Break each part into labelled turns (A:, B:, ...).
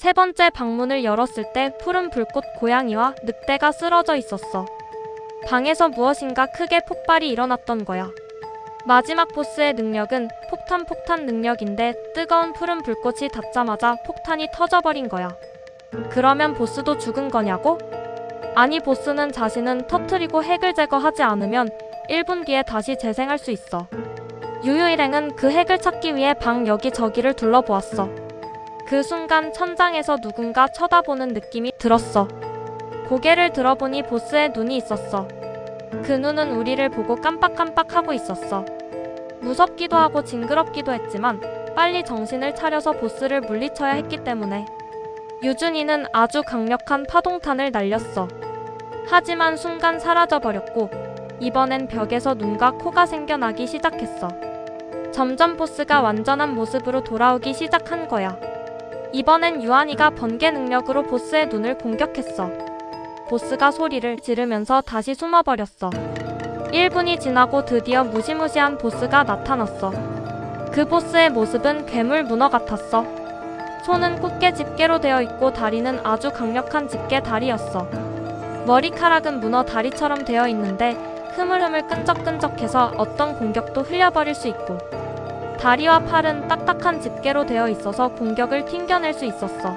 A: 세 번째 방문을 열었을 때 푸른 불꽃 고양이와 늑대가 쓰러져 있었어. 방에서 무엇인가 크게 폭발이 일어났던 거야. 마지막 보스의 능력은 폭탄 폭탄 능력인데 뜨거운 푸른 불꽃이 닿자마자 폭탄이 터져버린 거야. 그러면 보스도 죽은 거냐고? 아니 보스는 자신은 터트리고 핵을 제거하지 않으면 1분 뒤에 다시 재생할 수 있어. 유유 일행은 그 핵을 찾기 위해 방 여기저기를 둘러보았어. 그 순간 천장에서 누군가 쳐다보는 느낌이 들었어. 고개를 들어보니 보스의 눈이 있었어. 그 눈은 우리를 보고 깜빡깜빡하고 있었어. 무섭기도 하고 징그럽기도 했지만 빨리 정신을 차려서 보스를 물리쳐야 했기 때문에 유준이는 아주 강력한 파동탄을 날렸어. 하지만 순간 사라져버렸고 이번엔 벽에서 눈과 코가 생겨나기 시작했어. 점점 보스가 완전한 모습으로 돌아오기 시작한 거야. 이번엔 유한이가 번개 능력으로 보스의 눈을 공격했어. 보스가 소리를 지르면서 다시 숨어버렸어. 1분이 지나고 드디어 무시무시한 보스가 나타났어. 그 보스의 모습은 괴물 문어 같았어. 손은 꽃게 집게로 되어 있고 다리는 아주 강력한 집게 다리였어. 머리카락은 문어 다리처럼 되어 있는데 흐물흐물 끈적끈적해서 어떤 공격도 흘려버릴 수 있고 다리와 팔은 딱딱한 집게로 되어 있어서 공격을 튕겨낼 수 있었어.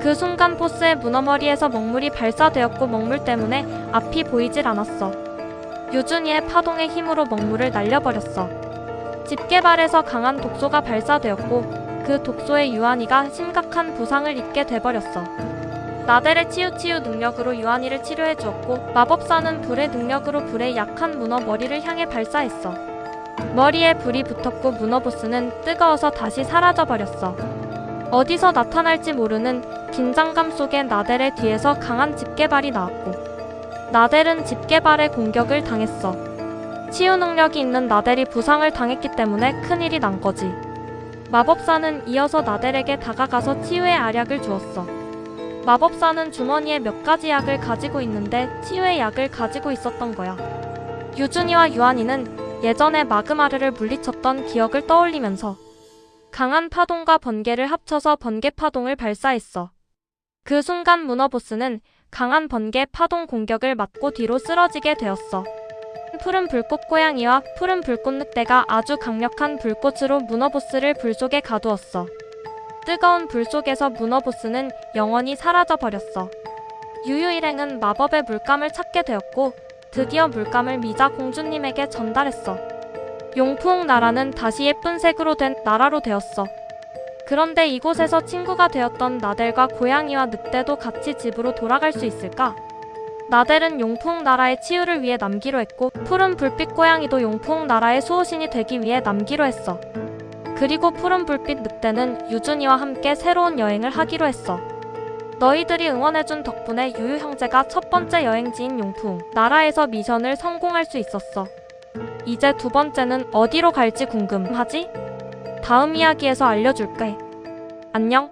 A: 그 순간 보스의 문어머리에서 먹물이 발사되었고 먹물 때문에 앞이 보이질 않았어. 유준이의 파동의 힘으로 먹물을 날려버렸어. 집게발에서 강한 독소가 발사되었고 그 독소에 유한이가 심각한 부상을 입게 돼버렸어. 나델의 치유치유 능력으로 유한이를 치료해 주었고 마법사는 불의 능력으로 불의 약한 문어 머리를 향해 발사했어. 머리에 불이 붙었고 문어 보스는 뜨거워서 다시 사라져 버렸어. 어디서 나타날지 모르는 긴장감 속에 나델의 뒤에서 강한 집게발이 나왔고 나델은 집게발의 공격을 당했어. 치유 능력이 있는 나델이 부상을 당했기 때문에 큰일이 난 거지. 마법사는 이어서 나델에게 다가가서 치유의 알약을 주었어. 마법사는 주머니에 몇 가지 약을 가지고 있는데 치유의 약을 가지고 있었던 거야. 유준이와 유한이는 예전에 마그마르를 물리쳤던 기억을 떠올리면서 강한 파동과 번개를 합쳐서 번개 파동을 발사했어. 그 순간 문어보스는 강한 번개 파동 공격을 맞고 뒤로 쓰러지게 되었어. 푸른 불꽃 고양이와 푸른 불꽃 늑대가 아주 강력한 불꽃으로 문어보스를 불 속에 가두었어. 뜨거운 불 속에서 문어보스는 영원히 사라져 버렸어. 유유 일행은 마법의 물감을 찾게 되었고 드디어 물감을 미자 공주님에게 전달했어. 용풍 나라는 다시 예쁜 색으로 된 나라로 되었어. 그런데 이곳에서 친구가 되었던 나델과 고양이와 늑대도 같이 집으로 돌아갈 수 있을까? 나델은 용풍 나라의 치유를 위해 남기로 했고 푸른 불빛 고양이도 용풍 나라의 수호신이 되기 위해 남기로 했어. 그리고 푸른 불빛 늑대는 유준이와 함께 새로운 여행을 하기로 했어. 너희들이 응원해준 덕분에 유유 형제가 첫 번째 여행지인 용풍 나라에서 미션을 성공할 수 있었어. 이제 두 번째는 어디로 갈지 궁금하지? 다음 이야기에서 알려줄게. 안녕.